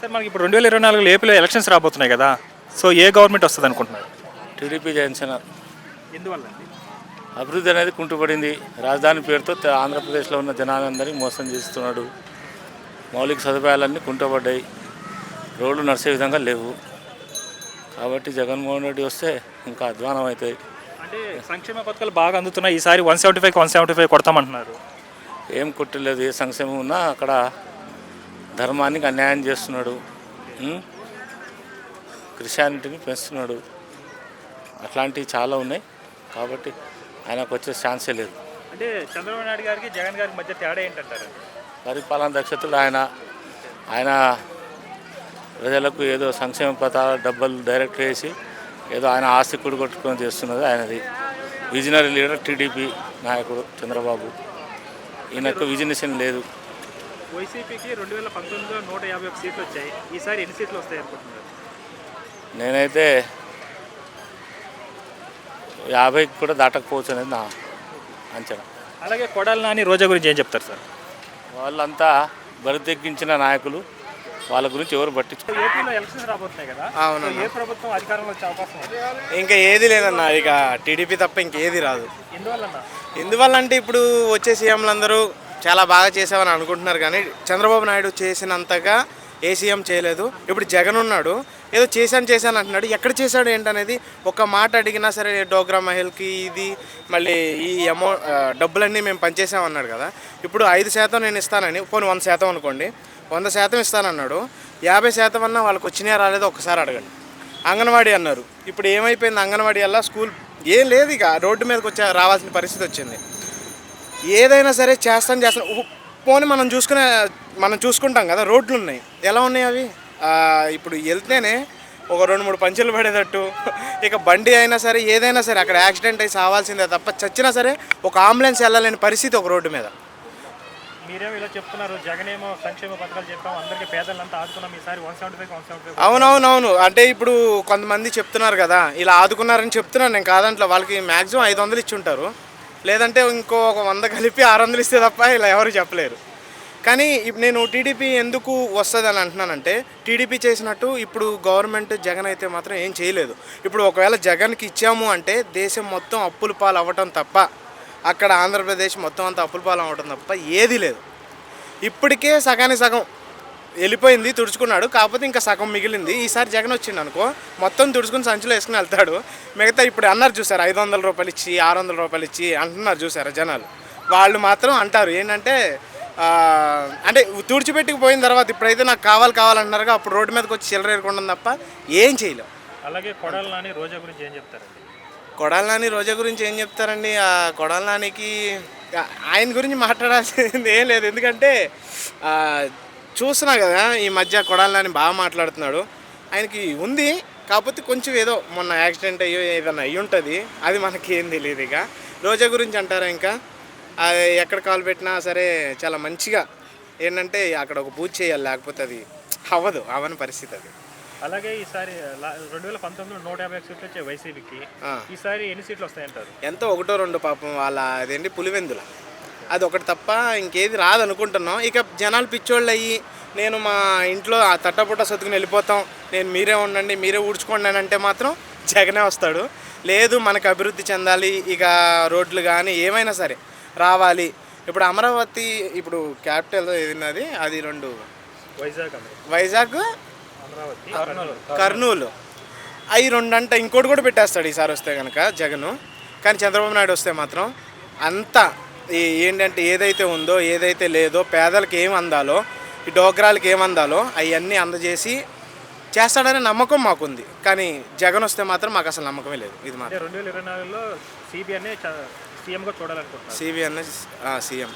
Sir మనకి ఇప్పుడు రెండు వేల ఇరవై నాలుగులో ఏపీలో ఎలక్షన్స్ రాబోతున్నాయి కదా. సో ఏ గవర్నమెంట్ వస్తుంది అనుకుంటున్నారు? టీడీపీ జనసేన. ఎందువల్ల అభివృద్ధి అనేది కుంటుపడింది. రాజధాని పేరుతో ఆంధ్రప్రదేశ్లో ఉన్న జనాలందరినీ మోసం చేస్తున్నాడు. మౌలిక సదుపాయాలన్నీ కుంటపడ్డాయి. రోడ్లు నడిచే విధంగా లేవు. కాబట్టి జగన్మోహన్ రెడ్డి వస్తే ఇంకా అధ్వానం అవుతాయి. అంటే సంక్షేమ పథకాలు బాగా అందుతున్నాయి. ఈసారి one seventy five one seventy five కొడతామంటున్నారు. ఏం కుట్టలేదు. ఏ సంక్షేమం ఉన్నా అక్కడ ధర్మానికి అన్యాయం చేస్తున్నాడు? క్రిస్టియానిటీని పెంచుతున్నాడు. అట్లాంటివి చాలా ఉన్నాయి. కాబట్టి ఆయనకు వచ్చే ఛాన్సే లేదు. అంటే చంద్రబాబు నాయుడు గారికి జగన్ గారికి మధ్య తేడా ఏంటంటారు? పరిపాలన దక్షతలు ఆయన ఆయన ప్రజలకు ఏదో సంక్షేమ పథకాల డబ్బులు డైరెక్ట్ వేసి ఏదో ఆయన ఆస్తి కొట్టుకొని చేస్తున్నది ఆయనది. విజనరీ లీడర్ టీడీపీ నాయకుడు చంద్రబాబు. ఈయనకు విజనరేషన్ లేదు. వైసీపీకి రెండు వేల పంతొమ్మిదిలో నూట యాభై ఒక సీట్లు వచ్చాయి. ఈసారి ఎన్ని సీట్లు వస్తాయి అనుకుంటున్నారు? నేనైతే యాభైకి కూడా దాటకపోవచ్చు అనేది నా అంచనా. అలాగే కొడాలి నాని రోజా గురించి ఏం చెప్తారు సార్? వాళ్ళంతా బరితెగ్గించిన నాయకులు వాళ్ళ గురించి ఎవరు పట్టించు ఏపీలో ఎలక్షన్స్ రాబోతున్నాయి కదా. అవును. ఏ ప్రభుత్వం అధికారంలో వచ్చే అవకాశం ఉంది? ఇంకా ఏది లేదన్న ఇక టీడీపీ తప్ప ఇంకేది రాదు. ఎందువల్ల ఎందువల్ల అంటే ఇప్పుడు వచ్చే సీఎంలందరూ చాలా బాగా చేసామని అనుకుంటున్నారు కానీ చంద్రబాబు నాయుడు చేసినంతగా ఏ సీఎం చేయలేదు. ఇప్పుడు జగన్ ఉన్నాడు ఏదో చేశాను చేశాను అంటున్నాడు. ఎక్కడ చేశాడు ఏంటనేది ఒక మాట అడిగినా సరే డోగ్రా మహిళకి ఇది మళ్ళీ ఈ అమౌ డబ్బులన్నీ మేము పనిచేసామన్నాడు కదా. ఇప్పుడు ఐదు శాతం నేను ఇస్తానని పోనీ వంద శాతం అనుకోండి. వంద శాతం ఇస్తానన్నాడు. యాభై శాతం అన్నా వాళ్ళకి వచ్చినాయా రాలేదో ఒకసారి అడగండి. అంగన్వాడీ అన్నారు. ఇప్పుడు ఏమైపోయింది అంగన్వాడీ వల్ల స్కూల్? ఏం లేదు ఇక. రోడ్డు మీదకి వచ్చే రావాల్సిన పరిస్థితి వచ్చింది. ఏదైనా సరే చేస్తాను చేస్తాను ఉ- పోనీ మనం చూసుకునే మనం చూసుకుంటాం కదా రోడ్లు ఉన్నాయి. ఎలా ఉన్నాయి అవి? ఇప్పుడు వెళ్తేనే ఒక రెండు మూడు పంచులు పడేటట్టు. ఇక బండి అయినా సరే ఏదైనా సరే అక్కడ యాక్సిడెంట్ అయి సావాల్సిందే తప్ప చచ్చినా సరే ఒక అంబులెన్స్ వెళ్ళలేని పరిస్థితి ఒక రోడ్డు మీద. మీరేమో ఇలా చెప్తున్నారు సంక్షేమ పథకాలు చెప్పాం అందరికీ పేదలంతా ఆదుకున్నాం ఈసారి one seventy five one seventy five. అవునవునవును. అంటే ఇప్పుడు కొంతమంది చెప్తున్నారు కదా ఇలా ఆదుకున్నారని చెప్తున్నాను నేను కాదంట్లో వాళ్ళకి మ్యాక్సిమం ఐదు వందలు ఇచ్చి ఉంటారు. లేదంటే ఇంకో ఒక వంద కలిపి ఆరు వందలు ఇస్తే తప్ప ఇలా ఎవరు చెప్పలేరు. కానీ ఇప్పుడు నేను టీడీపీ ఎందుకు వస్తుంది అని అంటున్నానంటే టీడీపీ చేసినట్టు ఇప్పుడు గవర్నమెంట్ జగన్ అయితే మాత్రం ఏం చేయలేదు. ఇప్పుడు ఒకవేళ జగన్కి ఇచ్చాము అంటే దేశం మొత్తం అప్పుల పాలు అవ్వటం తప్ప అక్కడ ఆంధ్రప్రదేశ్ మొత్తం అంతా అప్పుల పాలు అవ్వటం తప్ప ఏదీ లేదు. ఇప్పటికే సగానికి సగం వెళ్ళిపోయింది తుడుచుకున్నాడు. కాకపోతే ఇంకా సగం మిగిలింది. ఈసారి జగన్ వచ్చిండు అనుకో మొత్తం తుడుచుకుని సంచిలో వేసుకుని వెళ్తాడు. మిగతా ఇప్పుడు అన్నారు చూసారు ఐదు వందల రూపాయలు ఇచ్చి ఆరు వందల రూపాయలు ఇచ్చి అంటున్నారు చూసారా జనాలు. వాళ్ళు మాత్రం అంటారు ఏంటంటే అంటే తుడిచిపెట్టుకు పోయిన తర్వాత ఇప్పుడైతే నాకు కావాలి కావాలంటున్నారుగా అప్పుడు రోడ్డు మీదకి వచ్చి చిల్లర ఏరుకుంటాం తప్ప ఏం చేయలేం. అలాగే కొడాలి నాని రోజా గురించి ఏం చెప్తారండి? కొడాల నాని రోజా గురించి ఏం చెప్తారండి? ఆ కొడాల నానికి ఆయన గురించి మాట్లాడాల్సింది ఏం లేదు. ఎందుకంటే ఆ, చూస్తున్నా కదా ఈ మధ్య కొడాల నాని బాగా మాట్లాడుతున్నాడు. ఆయనకి ఉంది కాకపోతే కొంచెం ఏదో మొన్న యాక్సిడెంట్ అయ్యో ఏదైనా అయ్యి ఉంటుంది అది మనకి ఏం తెలియదు ఇక. రోజా గురించి అంటారా ఇంకా? అది ఎక్కడ కాలు పెట్టినా సరే చాలా మంచిగా ఏంటంటే అక్కడ ఒక పూజ చేయాలి లేకపోతే అది అవ్వదు అవని పరిస్థితి అది. అలాగే ఈసారి రెండు వేల పంతొమ్మిదిలో నూట యాభై సీట్లు వచ్చాయి వైసీపీకి. ఈసారి ఎన్ని సీట్లు వస్తాయంటారు? ఎంతో ఒకటో రెండు పాపం వాళ్ళ అదేంటి పులివెందుల. అది ఒకటి తప్ప ఇంకేది రాదనుకుంటున్నాం. ఇక జనాలు పిచ్చోళ్ళు అయ్యి నేను మా ఇంట్లో ఆ తట్టపుట్ట సొత్తుకుని వెళ్ళిపోతాం. నేను మీరే ఉండండి మీరే ఊడ్చుకోండి అని అంటే మాత్రం జగనే వస్తాడు. లేదు మనకు అభివృద్ధి చెందాలి ఇక రోడ్లు కానీ ఏమైనా సరే రావాలి. ఇప్పుడు అమరావతి ఇప్పుడు క్యాపిటల్ ఏదిన్నది? అది రెండు. వైజాగ్ వైజాగ్? అమరావతి. కర్నూలు. అవి రెండు అంటే ఇంకోటి కూడా పెట్టేస్తాడు ఈసారి వస్తే కనుక జగన్. కానీ చంద్రబాబు నాయుడు వస్తే మాత్రం అంతా ఏంటంటే ఏదైతే ఉందో ఏదైతే లేదో పేదలకు ఏం అందాలో ఈ డోగ్రాలకు ఏం అందాలో అవన్నీ అందజేసి చేస్తాడనే నమ్మకం మాకుంది. కానీ జగన్ వస్తే మాత్రం మాకు అసలు నమ్మకమే లేదు. ఇది మాత్రం. రెండు వేల ఇరవై నాలుగులో సిబిఐనే సీఎంగా చూడాలనుకుంటున్నారు. CBN CM.